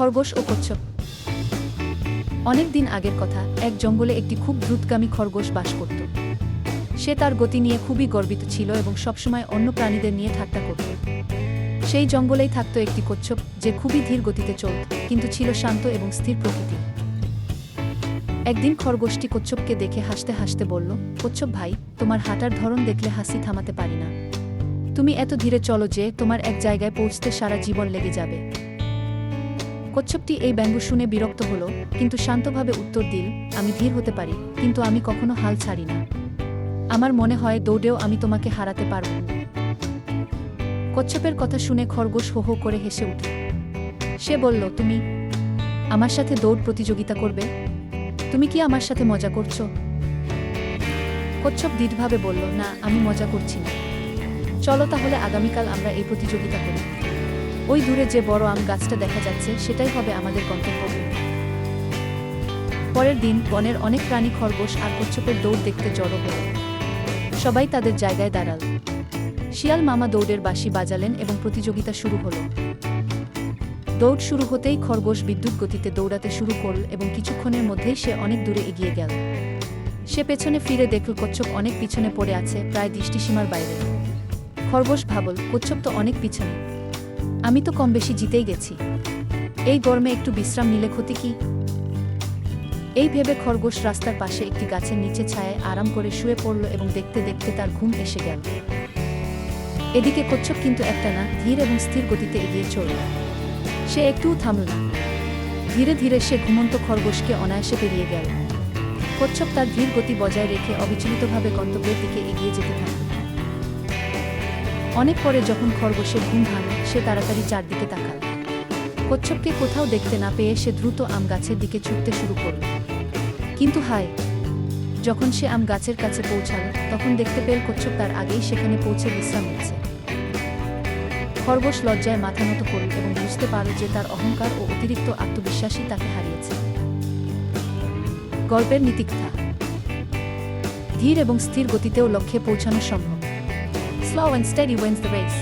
খরগোশ ও কচ্ছপ। অনেক দিন আগের কথা, এক জঙ্গলে একটি খুব দ্রুতগামী খরগোশ বাস করত। সে তার গতি নিয়ে খুবই গর্বিত ছিল এবং সবসময় অন্য প্রাণীদের নিয়ে ঠাট্টা করত। সেই জঙ্গলেই থাকত একটি কচ্ছপ যে খুবই ধীর গতিতে চলত, কিন্তু ছিল শান্ত এবং স্থির প্রকৃতি। একদিন খরগোশটি কচ্ছপকে দেখে হাসতে হাসতে বলল, কচ্ছপ ভাই, তোমার হাঁটার ধরন দেখলে হাসি থামাতে পারি না। তুমি এত ধীরে চলো যে তোমার এক জায়গায় পৌঁছতে সারা জীবন লেগে যাবে। কচ্ছপটি এই ব্যঙ্গ শুনে বিরক্ত হলো, কিন্তু শান্তভাবে উত্তর দিল, আমি ধীর হতে পারি, কিন্তু আমি কখনো হাল ছাড়ি না। আমার মনে হয় দৌড়েও আমি তোমাকে হারাতে পারব কচ্ছপের কথা শুনে খরগোশ হো হো করে হেসে উঠল। সে বলল, তুমি আমার সাথে দৌড় প্রতিযোগিতা করবে? তুমি কি আমার সাথে মজা করছ? কচ্ছপ দৃঢ়ভাবে বলল, না, আমি মজা করছি না। চলো তাহলে আগামীকাল আমরা এই প্রতিযোগিতা করি। ওই দূরে যে বড় আম গাছটা দেখা যাচ্ছে, সেটাই হবে আমাদের গন্তব্য। পরের দিন বনের অনেক প্রাণী খরগোশ আর কচ্ছপের দৌড় দেখতে জড়ো হল। সবাই তাদের জায়গায় দাঁড়াল। শিয়াল মামা দৌড়ের বাঁশি বাজালেন এবং প্রতিযোগিতা শুরু হলো। দৌড় শুরু হতেই খরগোশ বিদ্যুৎ গতিতে দৌড়াতে শুরু করল এবং কিছুক্ষণের মধ্যেই সে অনেক দূরে এগিয়ে গেল। সে পেছনে ফিরে দেখল কচ্ছপ অনেক পিছনে পড়ে আছে, প্রায় দৃষ্টিসীমার বাইরে। খরগোশ ভাবল, কচ্ছপ তো অনেক পিছনে। আমি তো কম বেশি জিতেই গেছি। এই গরমে একটু বিশ্রাম নিলে ক্ষতি কি? এই ভেবে খরগোশ রাস্তার পাশে একটি গাছের নিচে ছায়ায় আরাম করে শুয়ে পড়ল এবং দেখতে দেখতে তার ঘুম এসে গেল। এদিকে কচ্ছপ কিন্তু একটা না, ধীর এবং স্থির গতিতে এগিয়ে চলল। সে একটুও থামল না। ধীরে ধীরে সে ঘুমন্ত খরগোশকে অনায়াসে পেরিয়ে গেল। কচ্ছপ তার ধীর গতি বজায় রেখে অবিচলিতভাবে গন্তব্যের দিকে এগিয়ে যেতে থাকল অনেক পরে যখন খরগোশের ঘুম ভাঙল সে তাড়াতাড়ি চারদিকে তাকাল। কচ্ছপকে কোথাও দেখতে না পেয়ে সে দ্রুত আম গাছের দিকে ছুটতে শুরু করল। কিন্তু হায়, যখন সে আম গাছের কাছে পৌঁছাল, তখন দেখতে পেল কচ্ছপ তার আগেই সেখানে পৌঁছে বিশ্রাম নিচ্ছে। খরগোশ লজ্জায় মাথা নত করল এবং বুঝতে পারল যে তার অহংকার ও অতিরিক্ত আত্মবিশ্বাসই তাকে হারিয়েছে। গল্পের নীতিকথা। ধীর এবং স্থির গতিতেও লক্ষ্যে পৌঁছানো সম্ভব। Slow and steady wins the race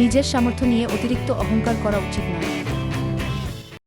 নিজের সামর্থ্য নিয়ে অতিরিক্ত অহংকার করা উচিত নয়।